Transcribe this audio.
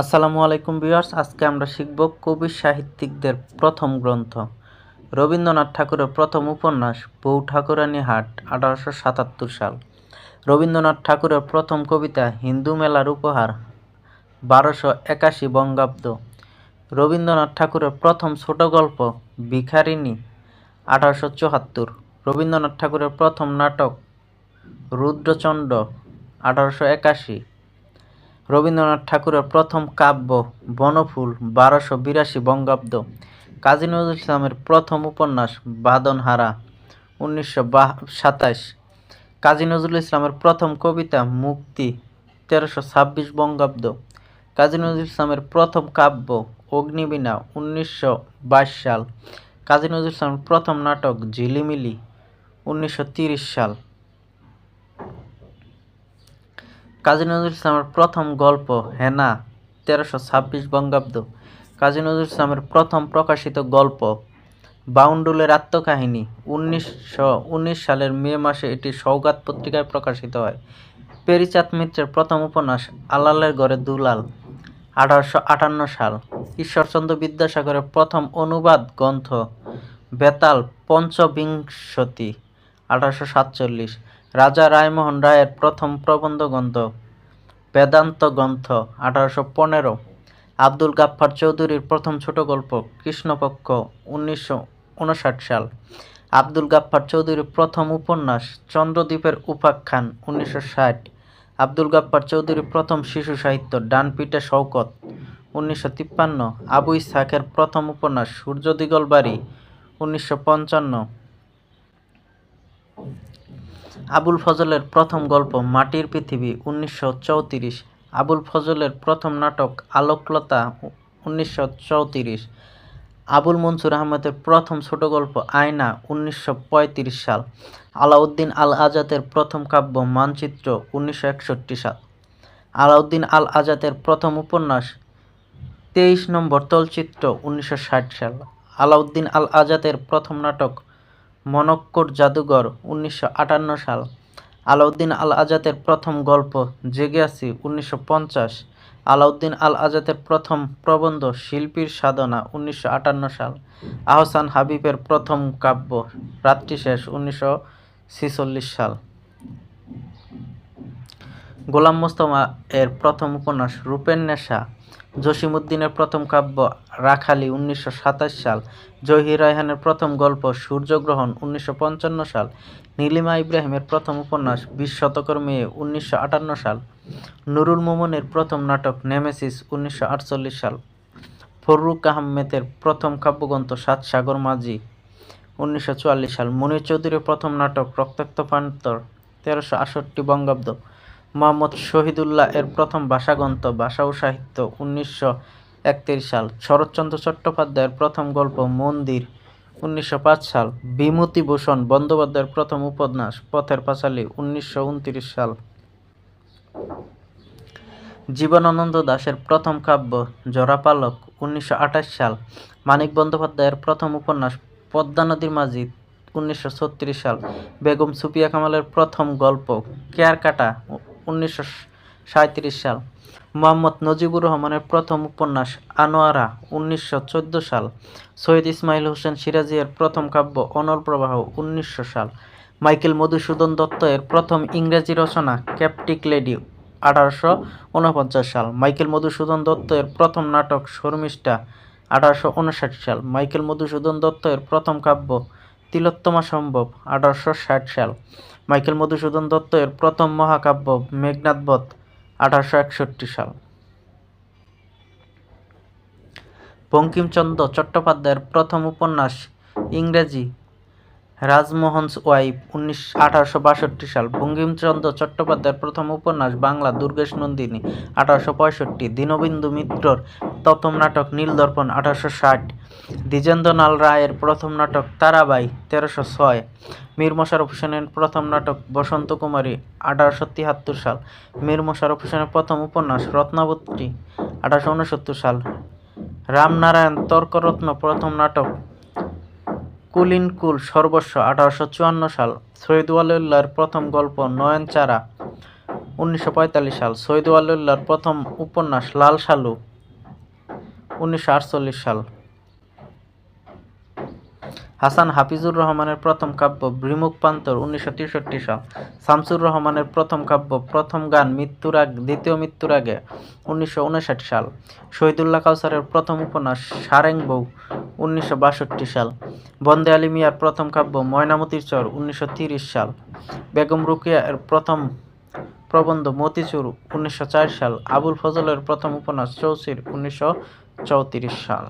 আসসালামু আলাইকুম ভিউয়ার্স, আজকে আমরা শিখব কবি সাহিত্যিকদের প্রথম গ্রন্থ। রবীন্দ্রনাথ ঠাকুরের প্রথম উপন্যাস, বউ ঠাকুরানী হাট, আঠারোশো সাতাত্তর সাল। রবীন্দ্রনাথ ঠাকুরের প্রথম কবিতা, হিন্দু মেলার উপহার, বারোশো একাশি বঙ্গাব্দ। রবীন্দ্রনাথ ঠাকুরের প্রথম ছোট গল্প, ভিখারিণী, আঠারোশো চুয়াত্তর। রবীন্দ্রনাথ ঠাকুরের প্রথম নাটক রুদ্রচণ্ড আঠারোশো একাশি। রবীন্দ্রনাথ ঠাকুরের প্রথম কাব্য বনফুল বারোশো বিরাশি বঙ্গাব্দ। কাজী নজরুল ইসলামের প্রথম উপন্যাস বাদনহারা উনিশশো সাতাশ কাজী নজরুল ইসলামের প্রথম কবিতা মুক্তি তেরোশো ছাব্বিশ বঙ্গাব্দ। কাজী নজরুল ইসলামের প্রথম কাব্য অগ্নিবীণা উনিশশো বাইশ সাল। কাজী নজরুল ইসলামের প্রথম নাটক ঝিলিমিলি উনিশশো তিরিশ সাল। কাজী নজরুল ইসলামের প্রথম গল্প হেনা, তেরোশো ছাব্বিশ বঙ্গাব্দ। কাজী নজরুল ইসলামের প্রথম প্রকাশিত গল্প, বাউন্ডুলের আত্মকাহিনী, উনিশশো উনিশ সালের মে মাসে এটি সৌগাত পত্রিকায় প্রকাশিত হয়। পেরিচাঁদ মিত্রের প্রথম উপন্যাস, আলালের ঘরে দুলাল, আঠারোশো আটান্ন সাল। ঈশ্বরচন্দ্র বিদ্যাসাগরের প্রথম অনুবাদ গ্রন্থ, বেতাল পঞ্চবিংশতি, আঠারোশো সাতচল্লিশ। রাজা রায়মোহন রায়ের প্রথম প্রবন্ধ গ্রন্থ, বেদান্ত গ্রন্থ, আঠারোশো পনেরো। আব্দুল গাফফার চৌধুরীর প্রথম ছোট গল্প, কৃষ্ণপক্ষ, উনিশশো উনষাট সাল। আব্দুল গাফফার চৌধুরীর প্রথম উপন্যাস, চন্দ্রদ্বীপের উপাখ্যান, উনিশশো ষাট। আব্দুল গাফফার চৌধুরীর প্রথম শিশু সাহিত্য, ডানপিটে শওকত, উনিশশো তিপ্পান্ন। আবু ইসহাকের প্রথম উপন্যাস, সূর্য দিগলবাড়ি, উনিশশো পঞ্চান্ন। আবুল ফজলের প্রথম গল্প মাটির পৃথিবী উনিশশো চৌত্রিশ। আবুল ফজলের প্রথম নাটক আলোকলতা উনিশশো চৌত্রিশ। আবুল মনসুর আহমেদের প্রথম ছোট গল্প আয়না উনিশশো পঁয়ত্রিশ সাল। আলাউদ্দিন আল আজাদের প্রথম কাব্য মানচিত্র উনিশশো একষট্টি সাল। আলাউদ্দিন আল আজাদের প্রথম উপন্যাস তেইশ নম্বর তলচিত্র উনিশশো সাল। আলাউদ্দিন আল আজাদের প্রথম নাটক মনক্কর জাদুঘর উনিশশো আটান্ন সাল। আলাউদ্দিন আল আজাদের প্রথম গল্প, জেগে আছি, উনিশশো পঞ্চাশ। আলাউদ্দিন আল আজাদের প্রথম প্রবন্ধ, শিল্পীর সাধনা, উনিশশো আটান্ন সাল। আহসান হাবিবের প্রথম কাব্য, রাত্রি শেষ, উনিশশো সাল। গোলাম মোস্তফা এর প্রথম উপন্যাস, রূপের নেশা জসিমউদ্দিনের প্রথম কাব্য রাখালি উনিশশো সাতাশ সাল, জহির রায়হানের প্রথম গল্প সূর্যগ্রহণ উনিশশো পঞ্চান্ন সাল, নীলিমা ইব্রাহিমের প্রথম উপন্যাস বিশ শতকের মেয়ে উনিশশো আটান্ন সাল, নুরুল মোমনের প্রথম নাটক নেমেসিস উনিশশো আটচল্লিশ সাল, ফররুক আহমেদের প্রথম কাব্যগ্রন্থ সাত সাগর মাঝি উনিশশো চুয়াল্লিশ সাল, মনির চৌধুরীর প্রথম নাটক রক্তাক্ত পান্তর তেরোশো আষট্টি বঙ্গাব্দ মোহাম্মদ শহীদুল্লাহ এর প্রথম ভাষাগ্রন্থ, ভাষা ও সাহিত্য উনিশশো একত্রিশ সাল। শরৎচন্দ্র চট্টোপাধ্যায়ের প্রথম গল্প মন্দির উনিশশো পাঁচ সাল। বিমূতিভূষণ বন্দ্যোপাধ্যায়ের প্রথম উপন্যাস পথের পাঁচালী উনিশশো উনত্রিশ সাল। জীবনানন্দ দাশের প্রথম কাব্য জরাপালক উনিশশো আঠাশ সাল। মানিক বন্দ্যোপাধ্যায়ের প্রথম উপন্যাস পদ্মা নদীর মাঝি উনিশশো ছত্রিশ সাল। বেগম সুপিয়া কামালের প্রথম গল্প কেয়ারকাটা উনিশশো সাল। মোহাম্মদ নজিবুর রহমানের প্রথম উপন্যাস আনোয়ারা, উনিশশো চোদ্দ সাল। সৈয়দ ইসমাইল হোসেন সিরাজিয়ার প্রথম কাব্য অনল প্রবাহ, উনিশশো সাল। মাইকেল মধুসূদন দত্ত এর প্রথম ইংরেজি রচনা ক্যাপটিক লেডি, আঠারোশো উনপঞ্চাশ সাল। মাইকেল মধুসূদন দত্ত এর প্রথম নাটক শর্মিষ্ঠা, আঠারোশো উনষাট সাল। মাইকেল মধুসূদন দত্ত এর প্রথম কাব্য তিলোত্তমা সম্ভব, আঠারোশো ষাট সাল। মাইকেল মধুসূদন দত্তের প্রথম মহাকাব্য মেঘনাথবধ আঠারোশো একষট্টি সাল। বঙ্কিমচন্দ্র চট্টোপাধ্যায়ের প্রথম উপন্যাস ইংরেজি রাজমোহনস ওয়াইফ উনিশ আঠারোশো বাষট্টি সাল বঙ্কিমচন্দ্র চট্টোপাধ্যায়ের প্রথম উপন্যাস বাংলা দুর্গেশ নন্দিনী, আঠারোশো পঁয়ষট্টি, দীনবন্ধু মিত্রর প্রথম নাটক নীলদর্পণ, আঠারোশো ষাট দ্বিজেন্দ্রলাল রায়ের প্রথম নাটক তারাবাই, তেরোশো ছয়, মীর মোশারফ হোসেনের প্রথম নাটক বসন্ত কুমারী, আঠারোশো তিয়াত্তর সাল, মীর মোশারফ হোসেনের প্রথম উপন্যাস রত্নাবতী, আঠারোশো উনসত্তর সাল, রামনারায়ণ তর্করত্ন প্রথম নাটক কুলিন কুল সর্বস্ব আঠারোশো চুয়ান্ন সাল সৈয়দ প্রথম গল্প নয়ন চারা উনিশশো পঁয়তাল্লিশ সাল সৈয়দ প্রথম উপন্যাস লাল সালু, উনিশশো আটচল্লিশ সাল। হাসান হাফিজুর রহমানের প্রথম কাব্য বিমুখ প্রান্তর উনিশশো তেষট্টি সাল। শামসুর রহমানের প্রথম কাব্য প্রথম গান মৃত্যুর আগে দ্বিতীয় মৃত্যুর আগে উনিশশো উনষাট সাল। শহীদুল্লাহ কাউসারের প্রথম উপন্যাস সারেং বউ উনিশশো বাষট্টি সাল। বন্দে আলী মিয়ার প্রথম কাব্য ময়নামতির চর উনিশশো তিরিশ সাল। বেগম রুকিয়া এর প্রথম প্রবন্ধ মতিচুর উনিশশো চার সাল। আবুল ফজলের প্রথম উপন্যাস চৌচির উনিশশো চৌত্রিশ সাল।